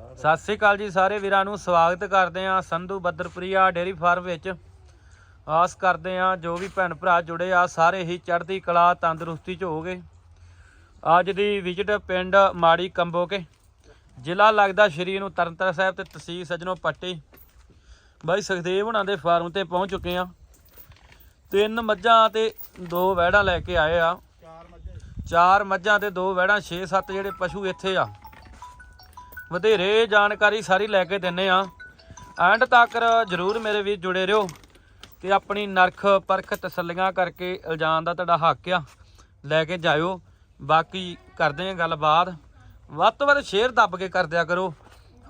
ਸਤਿ ਸ੍ਰੀ ਅਕਾਲ ਜੀ ਸਾਰੇ ਵੀਰਾਂ ਨੂੰ ਸਵਾਗਤ ਕਰਦੇ ਆ ਸੰਧੂ ਬੱਦਰਪੁਰੀਆ ਡੇਰੀ ਫਾਰਮ ਵਿੱਚ। ਆਸ ਕਰਦੇ ਆ ਜੋ ਵੀ ਭੈਣ ਭਰਾ ਜੁੜੇ ਆ, ਸਾਰੇ ਹੀ ਚੜ੍ਹਦੀ ਕਲਾ, ਤੰਦਰੁਸਤੀ ਚ ਹੋਗੇ ਅੱਜ ਦੀ ਵਿਜ਼ਿਟ ਪਿੰਡ ਮਾੜੀ ਕੰਬੋਕੇ। ਜ਼ਿਲ੍ਹਾ ਲੱਗਦਾ ਸ਼੍ਰੀ ਨੂੰ ਤਰਨਤਾਰਨ ਸਾਹਿਬ ਤੇ ਤਹਿਸੀਲ ਸਜਣੋ ਪੱਟੀ। ਬਾਈ ਸੁਖਦੇਵ ਹੁਣਾਂ ਦੇ ਫਾਰਮ ਤੇ ਪਹੁੰਚ ਚੁੱਕੇ ਆ ਤਿੰਨ ਮੱਝਾਂ ਤੇ ਦੋ ਵਹਿੜਾਂ ਲੈ ਕੇ ਆਏ ਆ। ਚਾਰ ਮੱਝਾਂ ਤੇ ਦੋ ਵਹਿੜਾਂ 6-7 ਜਿਹੜੇ ਪਸ਼ੂ ਇੱਥੇ ਆ। ਵਧੇਰੇ ਜਾਣਕਾਰੀ ਸਾਰੀ ਲੈ ਕੇ ਦਿੰਨੇ ਆ। ਐਂਡ ਤੱਕ ਜਰੂਰ ਮੇਰੇ ਵੀਰ ਜੁੜੇ ਰਹੋ ਤੇ ਆਪਣੀ ਨਰਖ ਪਰਖ ਤਸੱਲੀਆਂ ਕਰਕੇ ਇਲਜ਼ਾਮ ਦਾ ਤੁਹਾਡਾ ਹੱਕ ਆ ਲੈ ਕੇ ਜਾਇਓ। ਬਾਕੀ ਕਰਦੇ ਆ ਗੱਲਬਾਤ। ਵੱਧ ਤੋਂ ਵੱਧ ਸ਼ੇਅਰ ਦੱਬ ਕੇ ਕਰ ਦਿਆ ਕਰੋ।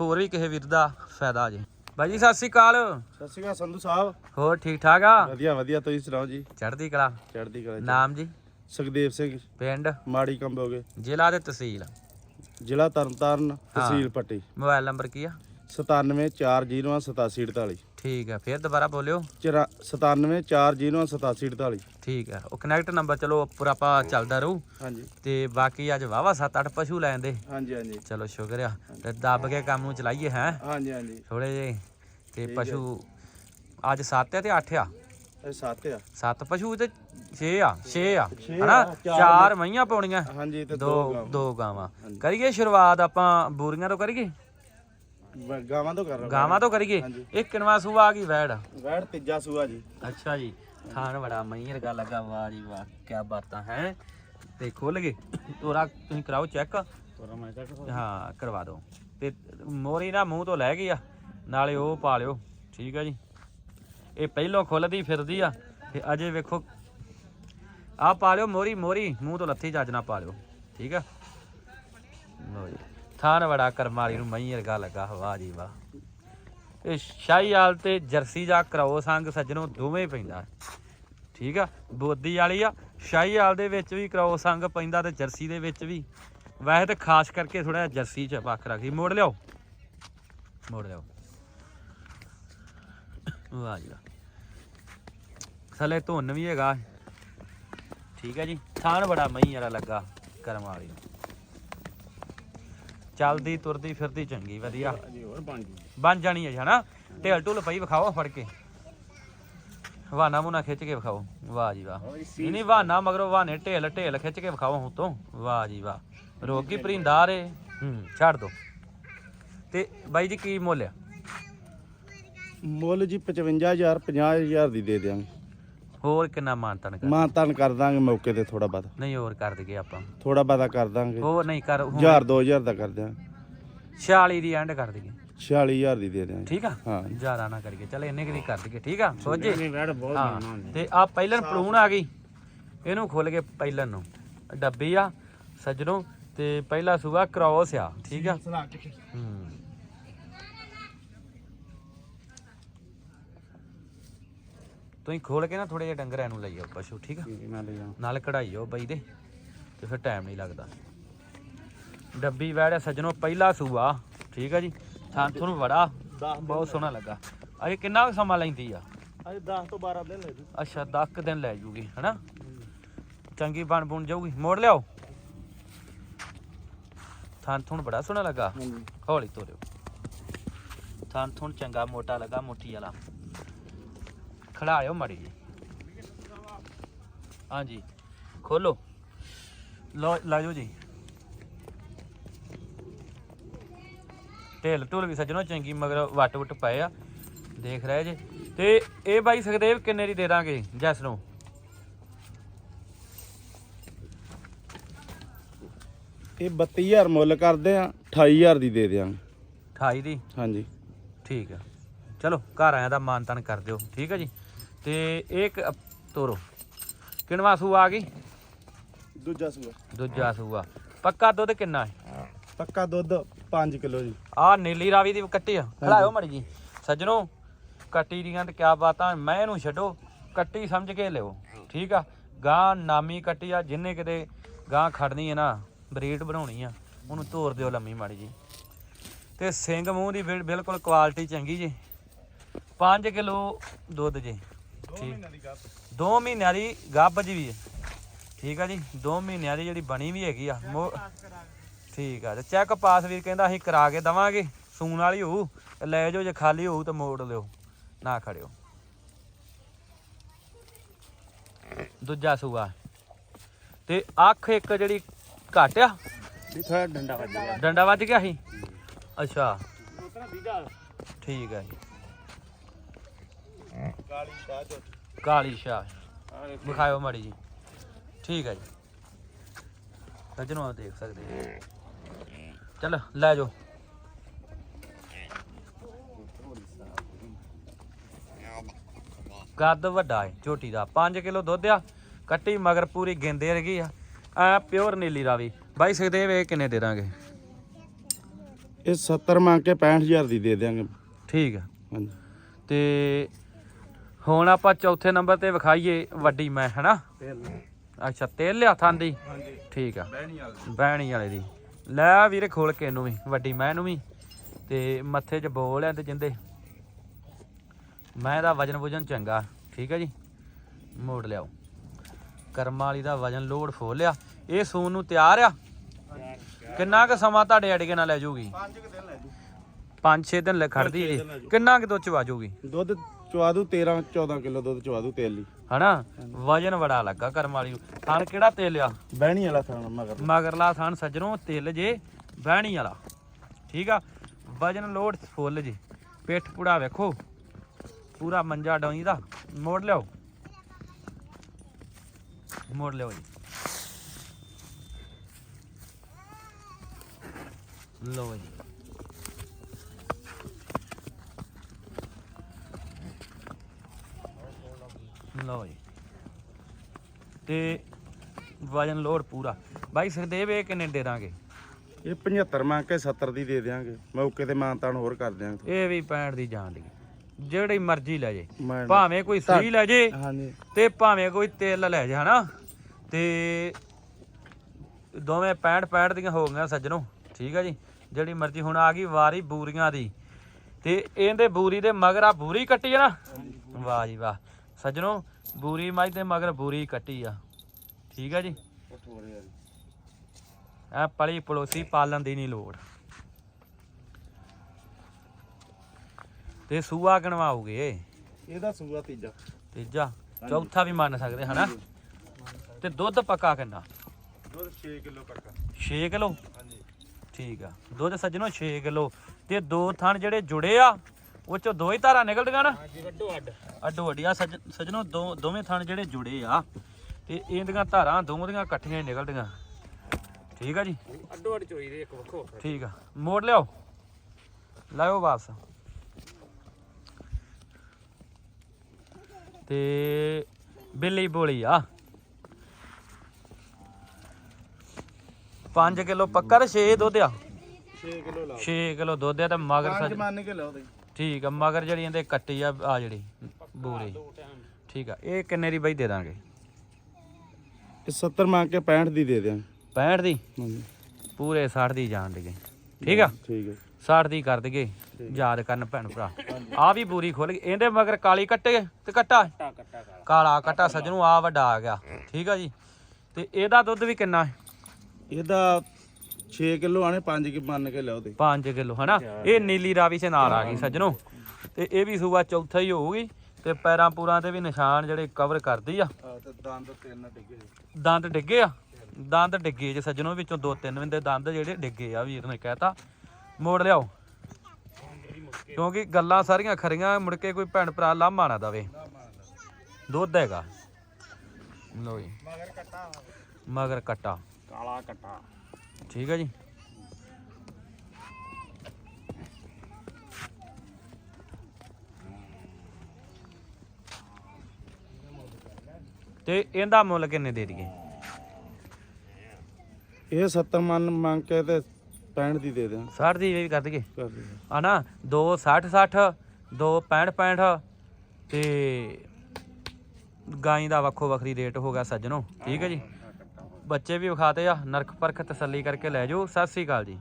ਹੋਰ ਵੀ ਕਿਸੇ ਵੀਰ ਦਾ ਫਾਇਦਾ ਜੇ। ਬਾਈ ਜੀ ਸਤਿ ਸ੍ਰੀ ਅਕਾਲ। ਸਤਿ ਸ਼੍ਰੀ ਅਕਾਲ ਸੰਧੂ ਸਾਹਿਬ। ਹੋਰ ਠੀਕ ਠਾਕ ਆ? ਵਧੀਆ ਵਧੀਆ। ਤੁਸੀਂ ਸੁਣਾਓ ਜੀ? ਚੜ੍ਹਦੀ ਕਲਾ। ਚੜ੍ਹਦੀ ਕਲਾ ਜੀ। ਨਾਮ ਜੀ? ਸੁਖਦੇਵ ਸਿੰਘ। ਪਿੰਡ? ਮਾੜੀ ਕੰਬੋਗੇ ਜ਼ਿਲ੍ਹਾ ਤੇ ਤਹਿਸੀਲ। ਜ਼ਿਲ੍ਹਾ ਤਰਨਤਾਰਨ ਤਹਿਸੀਲ ਪੱਟੀ। ਮੋਬਾਈਲ ਨੰਬਰ ਕੀ ਆ? 97408748 ਠੀਕ ਆ ਫਿਰ ਦੁਬਾਰਾ ਬੋਲਿਓ। 97408748 ਠੀਕ ਆ ਉਹ ਕਨੈਕਟ ਨੰਬਰ ਚਲੋ ਉੱਪਰ ਆਪਾਂ ਚੱਲਦਾ ਰਹੂ। ਹਾਂਜੀ। ਤੇ ਬਾਕੀ ਅੱਜ ਵਾਵਾ 7-8 ਪਸ਼ੂ ਲੈਂਦੇ ਹਾਂਜੀ ਹਾਂਜੀ। ਚਲੋ ਸ਼ੁਕਰ ਆ ਤੇ ਦੱਬ ਕੇ ਕੰਮ ਨੂੰ ਚਲਾਈਏ ਹੈ। ਹਾਂਜੀ ਹਾਂਜੀ। ਥੋੜੇ ਜੇ ਤੇ ਪਸ਼ੂ ਅੱਜ 7 ਆ ਤੇ 8 ਆ? ਇਹ ਸੱਤ ਆ। 7 ਪਸ਼ੂ ਤੇ 6 ਆ 6 ਆ। ਛੇ ਹਨਾ? ਆ, ਚਾਰ ਚਾਰ ਮਈਆਂ ਪਾਉਣੀਆਂ। ਹਾਂਜੀ ਤੇ ਦੋ ਦੋ ਦੋ ਗਾਵਾਂ। ਕਰੀਏ ਸ਼ੁਰੂਆਤ ਆਪਾਂ ਬੂਰੀਆਂ ਤੋਂ ਕਰੀਏ? ਗਾਵਾਂ ਗਾਵਾਂ ਤੋਂ ਕਰ ਰਹੇ ਗਾਵਾਂ ਤੋਂ ਕਰੀਏ? ਹਾਂਜੀ। ਇਹ ਕਿਨਵਾ ਸੂਆ ਆ ਗਈ ਵੈੜ? ਵੈੜ ਤੀਜਾ ਸੂਆ ਜੀ। ਅੱਛਾ ਜੀ। ਥਾਨ ਬੜਾ ਮਈਰ ਗਾ ਲੱਗਾ ਵਾਹ ਜੀ ਵਾਹ ਕੀ ਬਾਤਾਂ ਹੈ। ਤੇ ਖੁੱਲ ਗਏ। ਤੋਰਾ ਤੁਸੀਂ ਕਰਾਓ ਚੈੱਕ। ਤੋਰਾ ਮੈਂ ਚੱਕ ਹਾਂ ਕਰਵਾ ਦਿਓ। ਤੇ ਮੋਰੀ ਨਾ ਮੂੰਹ ਤੋਂ ਲੈ ਗਈ ਆ ਨਾਲੇ ਉਹ ਪਾ ਲਿਓ। ਠੀਕ ਆ ਜੀ। ਇਹ ਪਹਿਲੋਂ ਖੁੱਲਦੀ ਫਿਰਦੀ ਆ, ਤੇ ਅਜੇ ਵੇਖੋ। ਆ ਪਾ ਲਿਓ ਮੋਰੀ ਮੋਰੀ, ਮੂੰਹ ਤੋਂ ਲੱਥੀ ਚੱਜ ਨਾ ਪਾ ਲਿਓ ਠੀਕ ਆ? ਲਓ ਜੀ ਥਾਨ ਬੜਾ ਕਰਮਾਲੀ ਨੂੰ ਮਈ ਵਰਗਾ ਲੱਗਾ, ਵਾਹ ਜੀ ਵਾਹ। ਇਹ ਸ਼ਾਹੀਵਾਲ ਤੇ ਜਰਸੀ ਜਾਂ ਕਰਾਓ ਸੰਗ ਸੱਜਣੋਂ ਦੋਵੇਂ ਪੈਂਦਾ। ਠੀਕ ਆ? ਬੋਦੀ ਵਾਲੀ ਆ ਸ਼ਾਹੀਵਾਲ ਦੇ ਵਿੱਚ ਵੀ ਕਰਾਓ ਸੰਗ ਪੈਂਦਾ ਤੇ ਜਰਸੀ ਦੇ ਵਿੱਚ ਵੀ। ਵੈਸੇ ਤਾਂ ਖਾਸ ਕਰਕੇ ਥੋੜਾ ਜਰਸੀ ਚ ਵੱਖ ਰੱਖੀ ਮੋੜ ਲਿਓ ਮੋੜ ਲਿਓ ਵਾਹ ਜੀ ਵਾਹ। ਥਲੇ ਧੁੰਨ ਵੀ ਹੈਗਾ। ਠੀਕ ਹੈ ਜੀ, ਥਾਣ ਬੜਾ ਮਹੀਂ ਵਾਲਾ ਲੱਗਾ ਕਰਮ ਵਾਲੀ ਨੂੰ। ਚੱਲਦੀ, ਤੁਰਦੀ, ਫਿਰਦੀ ਚੰਗੀ, ਵਧੀਆ। ਜੀ ਬਣ ਜਾਣੀ ਹੈ ਹਨਾ? ਢੇਲ ਢੁਲ ਪਈ, ਵਿਖਾਓ ਫੜ ਕੇ। ਵਾਨਾ ਮੁਨਾ ਖਿੱਚ ਕੇ ਵਿਖਾਓ। ਵਾਹ ਜੀ ਵਾਹ। ਨਹੀਂ ਨਹੀਂ ਵਾਨਾ ਮਗਰੋਂ ਵਾਨੇ ਢੇਲ ਢੇਲ ਖਿੱਚ ਕੇ ਵਿਖਾਓ ਹੁਣ ਤੋਂ। ਵਾਹ ਜੀ ਵਾਹ। ਰੋਗੀ ਪ੍ਰਿੰਦਾਰ ਏ ਹੂੰ, ਛੱਡ ਦੋ। ਤੇ ਬਾਈ ਜੀ, ਕੀ ਮੁੱਲ ਆ? ਮੁੱਲ ਜੀ 55000 50000 ਦੀ ਦੇ ਦਿਆਂਗੇ। ਹੋਰ ਕਿੰਨਾ ਮਾਨਤਨ ਕਰ ਮਾਂ ਤਨ ਕਰ ਦਾਂਗੇ ਮੌਕੇ ਤੇ ਥੋੜਾ ਬਾਤ ਨਹੀਂ ਹੋਰ ਕਰ ਦਈਏ ਆਪਾਂ। ਥੋੜਾ ਬਾਤਾ ਕਰ ਦਾਂਗੇ। ਹੋਰ ਨਹੀਂ ਕਰ ਹੁਣ 1000 2000 ਦਾ ਕਰ ਦਿਆਂਗੇ। 46 ਦੀ ਐਂਡ ਕਰ ਦਈਏ। 46000 ਦੀ ਦੇ ਦਿਆਂਗੇ। ਠੀਕ ਆ? ਹਾਂ। ਜ਼ਿਆਦਾ ਨਾ ਕਰੀਏ। ਚਲ ਇੰਨੇ ਕੁ ਦੀ ਕਰ ਦਈਏ। ਠੀਕ ਆ? ਸੋਝੇ ਵੈੜ ਬਹੁਤ ਹਾਂ। ਤੇ ਆ ਪਹਿਲਨ ਪਲੂਣ ਆ ਗਈ। ਇਹਨੂੰ ਖੋਲ ਕੇ ਪਹਿਲਨ ਨੂੰ। ਡੱਬੀ ਆ ਸੱਜਣੋ। ਤੇ ਪਹਿਲਾ ਸੂਆ ਕ੍ਰੋਸ ਆ। ਠੀਕ ਆ? ਹੂੰ। ਤੁਸੀਂ ਖੋਲ ਕੇ ਨਾ ਥੋੜੇ ਜਿਹਾ ਡੰਗਰਾਂ ਨੂੰ ਲਈ ਆਓ ਪਸ਼ੂ ਠੀਕ ਆ? ਮੈਂ ਲੈ ਜਾਵਾਂ। ਨਾਲ ਕਢਾਈਓ ਬਈ ਦੇ ਤੇ ਫਿਰ ਟਾਈਮ ਨਹੀਂ ਲੱਗਦਾ। ਡੱਬੀ ਵੈੜ ਸੱਜਣੋ ਪਹਿਲਾ ਸੂਆ ਠੀਕ ਆ ਜੀ? ਥਾਂ ਤੁਹਾਨੂੰ ਬੜਾ ਬਹੁਤ ਸੋਹਣਾ ਲੱਗਾ। ਅਜੇ ਕਿੰਨਾ ਕੁ ਸਮਾਂ ਲੈਂਦੀ ਆ? ਅੱਜ 10 ਤੋਂ 12 ਦਿਨ ਲੈ ਜੂ। ਅੱਛਾ 10 ਕੁ ਦਿਨ ਲੈ ਜੂਗੀ ਹਨਾ? ਚੰਗੀ ਬਣ ਬੁਣ ਜਾਊਗੀ। ਮੋੜ ਲਿਆਓ। ਥਾਂ ਤੁਹਾਨੂੰ ਬੜਾ ਸੋਹਣਾ ਲੱਗਾ। ਹੌਲੀ ਤੋਰਿਓ। ਥਾਂ ਤੁਹਾਨੂੰ ਚੰਗਾ ਮੋਟਾ ਲੱਗਾ ਮੁੱਠੀ ਵਾਲਾ। ਖੜਾਇਓ ਮੜੀ ਹਾਂਜੀ ਖੋਲੋ। ਲੋ ਲਾਜੋ ਜੀ। ਢੇਲ ਢੁਲ ਵੀ ਸੱਜਣੋ ਚੰਗੀ ਮਗਰ ਵੱਟ ਵੁੱਟ ਪਏ ਆ। ਦੇਖ ਰਹੇ ਜੇ। ਤੇ ਇਹ ਬਾਈ ਸੁਖਦੇਵ ਕਿੰਨੇ ਦੀ ਦੇ ਦਾਂਗੇ? ਜੈਸ ਨੂੰ। ਇਹ 32000 ਮੁੱਲ ਕਰਦੇ ਆ 28000 ਦੀ ਦੇ ਦਿਆਂਗੇ। 28 ਦੀ? ਹਾਂਜੀ। ਠੀਕ ਆ। ਚਲੋ ਘਰ ਆਇਆ ਦਾ ਮਾਨ ਤਾਨ ਕਰ ਦਿਓ। ਠੀਕ ਆ ਜੀ? ਤੇ ਇੱਕ ਤੋਰੋ। ਕਿਣਵਾ ਸੂ ਆ ਗਈ? ਦੂਜਾ ਸੂਆ। ਦੂਜਾ ਸੂਆ। ਪੱਕਾ ਦੁੱਧ ਕਿੰਨਾ ਹੈ? ਪੱਕਾ ਦੁੱਧ 5 ਕਿਲੋ ਜੀ। ਆ ਨੀਲੀ ਰਾਵੀ ਦੀ ਕੱਟੀ ਆ। ਖਲਾਇਓ ਮੜੀ ਜੀ। ਸੱਜਣੋ ਕੱਟੀ ਦੀਆਂ ਤੇ ਕਿਆ ਬਾਤਾਂ ਮੈਂ ਇਹਨੂੰ ਛੱਡੋ। ਕੱਟੀ ਸਮਝ ਕੇ ਲਿਓ। ਠੀਕ ਆ? ਗਾਂ ਨਾਮੀ ਕੱਟੀ ਆ ਜਿੰਨੇ ਕਿਤੇ ਗਾਂ ਖੜਨੀ ਹੈ ਨਾ ਬਰੀਡ ਬਣਾਉਣੀ ਆ ਉਹਨੂੰ ਤੋਰ ਦਿਓ ਲੰਮੀ ਮਾੜੀ ਜੀ। ਤੇ ਸਿੰਘ ਮੂੰਹ ਦੀ ਬਿਲ- ਬਿਲਕੁਲ ਕੁਆਲਿਟੀ ਚੰਗੀ ਜੀ। 5 ਕਿਲੋ ਦੁੱਧ ਜੀ। ਠੀਕ। ਦੋ ਮਹੀਨਿਆਂ ਦੀ ਗੱਭ ਜੀ ਵੀ ਹੈ। ਠੀਕ ਆ ਜੀ ਦੋ ਮਹੀਨਿਆਂ ਦੀ ਜਿਹੜੀ ਬਣੀ ਵੀ ਹੈਗੀ ਆ ਮੋ- ਠੀਕ ਆ ਤੇ ਚੈੱਕ ਪਾਸ ਵੀਰ ਕਹਿੰਦਾ ਅਸੀਂ ਕਰਾ ਕੇ ਦਵਾਂਗੇ ਸੂਣ ਵਾਲੀ ਹੋਊ ਤੇ ਲੈ ਜਾਓ ਜੇ ਖਾਲੀ ਹੋਊ ਤਾਂ ਮੋੜ ਲਿਓ ਨਾ ਖੜਿਓ। ਦੂਜਾ ਸੂਆ। ਤੇ ਅੱਖ ਇੱਕ ਜਿਹੜੀ ਘੱਟ ਆ। ਵੀ ਥੋੜਾ ਡੰਡਾ ਵੱਜ ਗਿਆ। ਡੰਡਾ ਵੱਜ ਗਿਆ ਸੀ? ਅੱਛਾ। ਠੀਕ ਹੈ ਜੀ। ਕਾਲੀ ਸ਼ਾਹ ਚੋ ਕਾਲੀ ਸ਼ਾਹ। ਵਿਖਾਇਓ ਮਾੜੀ ਜੀ। ਠੀਕ ਹੈ ਜੀ। ਸੱਜਣੋ ਆ ਦੇਖ ਸਕਦੇ ਚਲ ਲੈ ਜਾਓ। ਕੱਦ ਵੱਡਾ ਹੈ ਝੋਟੀ ਦਾ। 5 ਕਿਲੋ ਦੁੱਧ ਆ ਕੱਟੀ ਮਗਰ ਪੂਰੀ ਗਿੰਦੇ ਰਗੀ ਆ। ਆ ਪਿਓਰ ਨੀਲੀ ਰਾਵੀ। ਬਾਈ ਸਕਦੇ ਵੇ ਕਿੰਨੇ ਦੇ ਦਾਂਗੇ? ਇਹ 70 ਮੰਗ ਕੇ 65000 ਦੀ ਦੇ ਦਿਆਂਗੇ। ਠੀਕ ਆ। ਹਾਂਜੀ। ਤੇ ਹੁਣ ਆਪਾਂ ਚੌਥੇ ਨੰਬਰ ਤੇ ਵਿਖਾਈਏ ਵੱਡੀ ਮੈਂ ਹਨਾ? ਅੱਛਾ ਤੇਲ ਲਿਆ ਥਾਂ ਦੀ? ਹਾਂਜੀ। ਠੀਕ ਆ। ਬਹਿਣੀ ਵਾਲੀ। ਦੀ। ਲੈ ਵੀਰੇ ਖੋਲ ਕੇ ਇਹਨੂੰ ਵੀ ਵੱਡੀ ਮੈਂ ਨੂੰ ਵੀ। ਤੇ ਮੱਥੇ 'ਚ ਬੋਲ ਆ ਤੇ ਜਿੰਦੇ। ਮੈਂ ਦਾ ਵਜਨ ਵਜਨ ਚੰਗਾ ਠੀਕ ਹੈ ਜੀ? ਮੋੜ ਲਿਆਓ। ਕਰਮਾਂ ਵਾਲੀ ਦਾ ਵਜਨ ਲੋਡ ਫੋਲ ਲਿਆ। ਇਹ ਸੂਨ ਨੂੰ ਤਿਆਰ ਆ? ਕਿੰਨਾ ਕੁ ਸਮਾਂ ਤੁਹਾਡੇ ਅੜਗੇ ਨਾਲ ਲੈ ਜਾਊਗੀ 5 ਕਿ ਦਿਨ ਲੈ ਜੂ। 5-6 ਦਿਨ ਲੈ ਖੜਦੀ ਜੀ। ਕਿੰਨਾ ਕੁ ਦੁੱਧ ਚਵਾ ਜਾਊਗੀ ਦੁੱਧ ਚਵਾ ਦੂ 13 14 ਕਿਲੋ ਦੁੱਧ ਚਵਾ ਦੂ ਤੇਲ ਲਈ ਹਨਾ? ਵਜਨ ਬੜਾ ਲੱਗਾ ਕਰਮ ਵਾਲੀ ਨੂੰ। ਥਣ ਕਿਹੜਾ ਤੇਲ ਆ? ਬਹਿਣੀ ਵਾਲਾ ਥਾਣਾ ਮਗਰ। ਮਗਰਲਾ ਥਣ ਸੱਜਣੋਂ ਤਿਲ ਜੇ ਬਹਿਣੀ ਵਾਲਾ। ਠੀਕ ਆ? ਵਜਨ ਲੋਡ ਫੁੱਲ ਜੀ। ਪਿੱਠ ਪੁੜਾ ਵੇਖੋ। ਪੂਰਾ ਮੰਜਾ ਡੌਈ ਦਾ। ਮੋੜ ਲਿਓ ਮੋੜ ਲਿਓ ਜੀ। ਲਓ ਜੀ। ਲਓ ਜੀ। ਤੇ ਵਜਨ ਲੋਡ ਪੂਰਾ। ਬਾਈ ਸੁਖਦੇਵ ਇਹ ਕਿੰਨੇ ਦੇ ਦਾਂਗੇ? ਇਹ 75 ਮੰਗ ਕੇ 70 ਦੀ ਦੇ ਦਿਆਂਗੇ। ਮੌਕੇ ਤੇ ਮਾਨਤਾਨ ਹੋਰ ਕਰ ਦਿਆਂਗੇ। ਇਹ ਵੀ 65 ਦੀ ਜਾਣ ਦੀ। ਜਿਹੜੀ ਮਰਜ਼ੀ ਲੈ ਜੇ। ਮੈਂ ਭਾਵੇਂ ਕੋਈ ਸੂਈ ਲੈ ਜੇ ਹਾਂਜੀ। ਤੇ ਭਾਵੇਂ ਕੋਈ ਤੇਲ ਲੈ ਜੇ ਹਨਾ? ਤੇ ਦੋਵੇਂ 65 65 ਦੀਆਂ ਹੋ ਗਈਆਂ ਸੱਜਣੋ। ਠੀਕ ਆ ਜੀ? ਜਿਹੜੀ ਮਰਜ਼ੀ ਹੁਣ ਆ ਗਈ ਵਾਰੀ ਬੂਰੀਆਂ ਦੀ। ਤੇ ਇਹਦੇ ਬੂਰੀ ਦੇ ਮਗਰ ਆ ਬੂਰੀ ਕੱਟੀ ਆ ਨਾ? ਵਾਹ ਜੀ ਵਾਹ। ਸੱਜਣੋ ਬੂਰੀ ਮੱਝ ਦੇ ਮਗਰ ਬੂਰੀ ਕੱਟੀ ਆ। ਠੀਕ ਆ ਜੀ? ਐ ਪਲੀ ਪਲੋਸੀ ਪਾਲਣ ਦੀ ਨਹੀਂ ਲੋੜ। ਤੇ ਸੂਆ ਗਣਵਾਉਗੇ ਇਹਦਾ ਸੂਆ ਤੀਜਾ। ਤੀਜਾ? ਚੌਥਾ ਵੀ ਮੰਨ ਸਕਦੇ ਹਨਾ? ਤੇ ਦੁੱਧ ਪੱਕਾ ਕਿੰਨਾ? ਦੁੱਧ 6 ਕਿਲੋ ਪੱਕਾ। 6 ਕਿਲੋ? ਹਾਂਜੀ। ਠੀਕ ਆ। ਦੁੱਧ ਸੱਜਣੋ 6 ਕਿਲੋ। ਤੇ ਦੋ ਥਣ ਜਿਹੜੇ ਜੁੜੇ ਆ ਉਹ ਚੋਂ ਦੋ ਹੀ ਧਾਰਾਂ ਨਿਕਲਦੀਆਂ ਨਾ? ਹਾਂਜੀ ਵੱਡੋ ਅੱਡ ਅੱਡੋ ਅੱਡੀਆਂ ਸੱਜ ਸੱਜਣੋ ਦੋ ਦੋਵੇਂ ਥਣ ਜਿਹੜੇ ਜੁੜੇ ਆ ਤੇ ਇਹਦੀਆਂ ਧਾਰਾਂ ਦੋਵਾਂ ਦੀਆਂ ਇਕੱਠੀਆਂ ਹੀ ਨਿਕਲਦੀਆਂ। ਠੀਕ ਆ ਜੀ? ਅੱਡੋ ਅੱਡ ਚੋਈ ਦੇ ਇੱਕ ਵੱਖੋ ਠੀਕ ਆ। ਮੋੜ ਲਿਆਓ। ਲਾਇਓ ਵਾਪਸ। ਤੇ ਬਿੱਲੀ ਬੋਲੀ ਆ। 5 ਕਿਲੋ ਪੱਕਾ ਤੇ 6 ਦੁੱਧ ਆ। 6 ਕਿਲੋ ਲਾ 6 ਕਿਲੋ ਦੁੱਧ ਆ ਤੇ ਮਗਰ ਪੰਜ ਸੱਜ ਮੰਨ ਕੇ ਲਾਓ ਤੇ ਠੀਕ ਆ ਮਗਰ ਜਿਹੜੀ ਇਹਦੇ ਕੱਟੀ ਆ ਆ ਜਿਹੜੀ ਬੂਰੀ। ਠੀਕ ਆ ਇਹ ਕਿੰਨੇ ਦੀ ਬਈ ਦੇ ਦਾਂਗੇ? ਇਹ 70 ਮੰਗ ਕੇ 65 ਦੀ ਦੇ ਦਿਆਂਗੇ 65 ਦੀ? ਹਾਂਜੀ। ਪੂਰੇ 60 ਦੀ ਜਾਣ ਦੇਗੇ ਠੀਕ ਆ? ਠੀਕ ਹੈ 60 ਦੀ ਕਰ ਦਈਏ ਯਾਦ ਕਰਨ ਭੈਣ ਭਰਾ। ਆ ਵੀ ਬੂਰੀ ਖੁੱਲ ਗਈ। ਇਹਦੇ ਮਗਰ ਕਾਲੀ ਕੱਟੇ ਤੇ ਕੱਟਾ। ਕਾਲਾ ਕੱਟਾ ਸੱਜਣੂ ਆ ਵੱਡਾ ਆ ਗਿਆ। ਠੀਕ ਆ ਜੀ। ਤੇ ਇਹਦਾ ਦੁੱਧ ਵੀ ਕਿੰਨਾ ਹੈ? ਇਹਦਾ 6 ਕਿਲੋ ਆਣੇ 5 ਕਿ ਮੰਨ ਕੇ ਲਾਓ ਤੇ 5 ਕਿਲੋ ਹਨਾ? ਇਹ ਨੀਲੀ ਰਾਵੀ ਸੇ ਨਾਲ ਆ ਗਈ ਸੱਜਣੋ। ਤੇ ਇਹ ਵੀ ਸੂਆ ਚੌਥਾ ਹੀ ਹੋਊਗੀ ਤੇ ਪੈਰਾਂ ਪੂਰਾਂ ਤੇ ਵੀ ਨਿਸ਼ਾਨ ਜਿਹੜੇ ਕਵਰ ਕਰਦੀ ਆ। ਤੇ ਦੰਦ ਤਿੰਨ ਡਿੱਗੇ ਦੰਦ ਡਿੱਗੇ ਆ? ਦੰਦ ਡਿੱਗੇ ਜੇ ਸੱਜਣੋ ਵਿੱਚੋਂ ਦੋ ਤਿੰਨ ਵਿੰਦੇ ਦੰਦ ਜਿਹੜੇ ਡਿੱਗੇ ਆ ਵੀਰ ਨੇ ਕਹਿਤਾ। ਮੋੜ ਲਿਆਓ। ਕਿਉਂਕਿ ਗੱਲਾਂ ਸਾਰੀਆਂ ਖਰੀਆਂ ਮੁੜ ਕੇ ਕੋਈ ਭੈਣ ਭਰਾ ਲਾਮਾ ਨਾ ਦਵੇ। ਦੁੱਧ ਹੈਗਾ। ਲੋ ਜੀ। ਮਗਰ ਕੱਟਾ। ਮਗਰ ਕੱਟਾ। ਕਾਲਾ ਕੱਟਾ। ਠੀਕ ਹੈ ਜੀ। ਤੇ ਇਹਦਾ ਮੁੱਲ ਕਿੰਨੇ ਦੇ ਦਈਏ? ਇਹ 70 ਮੰਨ ਮੰਗ ਕੇ ਤੇ 65 ਦੀ ਦੇ ਦਿਆਂ। 60 ਦੀ ਵੀ ਕਰ ਦਈਏ। ਕਰ ਦੇ ਆ ਨਾ 2 60 60 2 65 65 ਤੇ ਗਾਈ ਦਾ ਵੱਖੋ ਵੱਖਰੀ ਰੇਟ ਹੋ ਗਿਆ ਸੱਜਣੋ। ਠੀਕ ਹੈ ਜੀ। ਬੱਚੇ ਵੀ ਵਿਖਾਤੇ ਆ। ਨਰਖ ਪਰਖ ਤਸੱਲੀ ਕਰਕੇ ਲੈ ਜਾਓ। ਸਤਿ ਸ੍ਰੀ ਅਕਾਲ ਜੀ।